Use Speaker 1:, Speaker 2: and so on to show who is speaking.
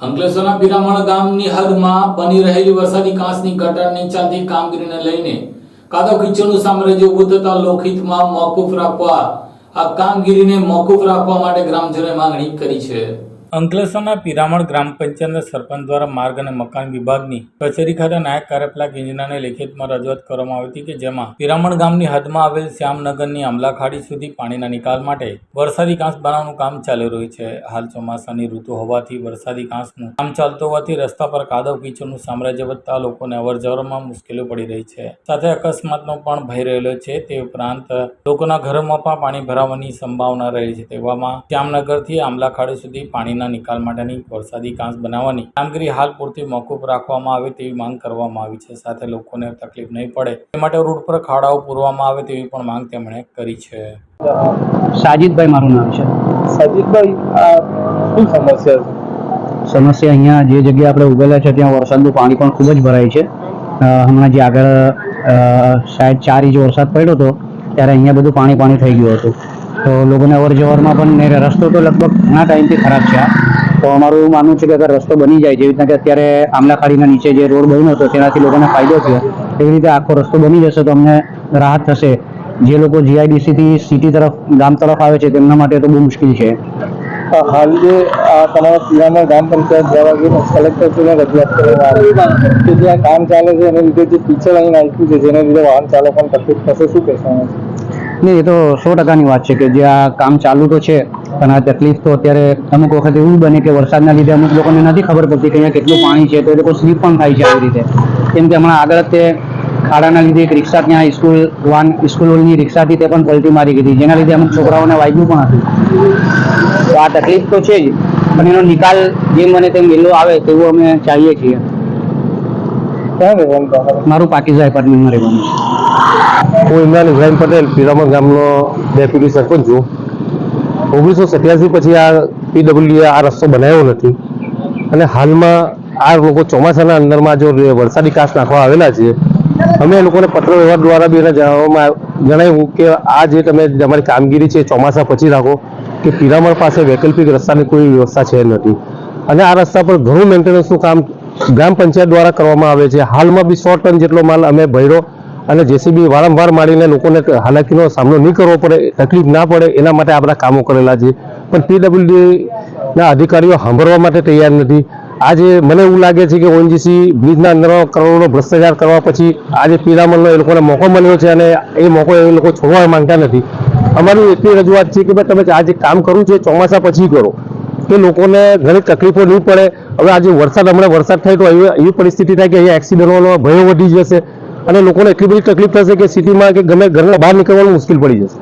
Speaker 1: અંકલેશ્વરના પિરામણ ગામની હદમાં બની રહેલી વરસાદી કાંસની ગટરની ચાલતી કામગીરીને લઈને કાદવ કિચડનું સામ્રાજ્ય ઉભું થતા લોકહિતમાં મોકૂફ રાખવા આ કામગીરીને મોકૂફ રાખવા માટે ગ્રામજનોએ માંગણી કરી છે. અંકલેશ્વરના પિરામણ ગ્રામ પંચાયતના સરપંચ દ્વારા માર્ગ અને મકાન વિભાગની કચેરી ખાતે નાયક કાર્યપાલક ઇજનેરને લેખિતમાં રજૂઆત કરવામાં આવી હતી કે જેમાં પિરામણ ગામની હદમાં આવેલ શ્યામનગરની અમલાખાડી સુધી પાણીના નિકાલ માટે વરસાદી કાંસ બનાવવાનું કામ ચાલી રહ્યું છે. હાલ ચોમાસાની ઋતુ હોવાથી વરસાદી કાંસનું કામ ચાલતું હોવાથી રસ્તા પર કાદવ કીચડનું સામ્રાજ્ય વધતા લોકોને અવરજવરમાં મુશ્કેલીઓ પડી રહી છે. સાથે અકસ્માતનો પણ ભય રહેલો છે. તે ઉપરાંત લોકોના ઘરોમાં પણ પાણી ભરાવાની સંભાવના રહેલી છે. તેવામાં શ્યામનગરથી આમલા સુધી સુધી પાણીના નિકાલ માટેની વરસાદી કાંસ બનાવવાની કામગીરી હાલ પૂરતી મોકૂફ રાખવામાં આવે તેવી માંગ કરવામાં આવી છે. સાથે લોકોને તકલીફ નહીં પડે તે માટે રોડ પર ખાડાઓ પૂરવામાં આવે તેવી પણ માંગ તેમણે કરી છે.
Speaker 2: સાજિદભાઈ મારું નામ છે.
Speaker 3: સાજીદભાઈ શું સમસ્યા છે?
Speaker 2: સમસ્યા અહીંયા જે જગ્યાએ આપણે ઉભેલા છે ત્યાં વરસાદનું પાણી પણ ખૂબ જ ભરાય છે. હમણાં જે આગળ અ, શાયદ ચાર ઇંચ વરસાદ પડ્યો હતો ત્યારે અહીંયા બધું પાણી પાણી થઈ ગયું હતું. તો લોકોને અવર જવરમાં પણ રસ્તો તો લગભગ ઘણા ટાઈમથી ખરાબ છે તો અમારું માનવું છે કે અગર રસ્તો બની જાય જેવી રીતના કે અત્યારે આમલાખાડીના નીચે જે રોડ બન્યો હતો, તેનાથી લોકોને ફાયદો થયો. એવી રીતે આખો રસ્તો બની જશે તો અમને રાહત થશે. જે લોકો જીઆઈડીસીથી સિટી તરફ, ગામ તરફ આવે છે, તેમના માટે તો બહુ મુશ્કેલ છે.
Speaker 3: હાલ જે તમારા પીરામણ ગ્રામ પંચાયત દ્વારા જે કલેક્ટરશ્રીને રજૂઆત કરવામાં આવી કે જ્યાં કામ ચાલે છે, એને લીધે જે પીછળ અહીં નાખ્યું છે, જેને લીધે વાહન ચાલકોને તકલીફ થશે, શું કહેશો
Speaker 2: નહીં, એ તો સો ટકાની વાત છે કે જે આ કામ ચાલુ તો છે, પણ આ તકલીફ તો અત્યારે અમુક વખત એવું બને કે વરસાદના લીધે અમુક લોકોને નથી ખબર પડતી કે અહીંયા કેટલું પાણી છે, તો એ લોકો સ્લીપ પણ થાય છે આવી રીતે. કેમ કે હમણાં આગળ જ તે ખાડાના લીધે એક રિક્ષા ત્યાં સ્કૂલ વાન સ્કૂલની રિક્ષાથી તે પણ પલટી મારી ગઈ જેના લીધે અમુક છોકરાઓને વાગ્યું પણ હતું. તો આ તકલીફ તો છે જ, પણ એનો નિકાલ જેમ મને તેમ વહેલો આવે તેવું અમે ચાહીએ છીએ.
Speaker 3: ક્યાં રહેવાનું તમારે
Speaker 2: મારું પાકીઝા એપાર્ટમેન્ટમાં રહેવાનું છે.
Speaker 4: હું ઇમરાન ઇબ્રાહિમ પટેલ પીરામણ ગામનો ડેપ્યુટી સરપંચ છું. ઓગણીસો સત્યાસી પછી આ પીડબ્લ્યુએ આ રસ્તો બનાવ્યો નથી. અને હાલમાં આ લોકો ચોમાસાના અંદરમાં જો વરસાદી કાચ નાખવા આવેલા છે અમે એ લોકોને પત્ર વ્યવહાર દ્વારા બી એને જણાવવામાં જણાવ્યું કે આ જે તમે તમારી કામગીરી છે ચોમાસા પછી રાખો કે પીરામણ પાસે વૈકલ્પિક રસ્તાની કોઈ વ્યવસ્થા છે નથી. અને આ રસ્તા પર ઘણું મેન્ટેનન્સનું કામ ગ્રામ પંચાયત દ્વારા કરવામાં આવે છે. હાલમાં બી સો ટન જેટલો માલ અમે ભર્યો અને જેસીબી વારંવાર મારીને લોકોને હાલાકીનો સામનો નહીં કરવો પડે, તકલીફ ના પડે, એના માટે આપણા કામો કરેલા છે. પણ પીડબ્લ્યુડીના અધિકારીઓ સાંભળવા માટે તૈયાર નથી. આજે મને એવું લાગે છે કે ઓએનજીસી બ્રિજના અંદર કરોડોનો ભ્રષ્ટાચાર કરવા પછી આજે પીડામલનો એ લોકોને મોકો મળ્યો છે અને એ મોકો એ લોકો છોડવા માંગતા નથી. અમારી એટલી રજૂઆત છે કે ભાઈ તમે આ જે કામ કરવું છે, ચોમાસા પછી કરો. કે લોકોને ઘણી તકલીફો નહીં પડે. હવે આજે વરસાદ, હમણાં વરસાદ થાય તો એવી પરિસ્થિતિ થાય કે અહીંયા એક્સિડન્ટનો ભયો વધી જશે અને લોકોને એટલી બધી તકલીફ થશે કે સિટીમાં કે ગમે ઘરના બહાર નીકળવાનું મુશ્કેલ પડી જશે.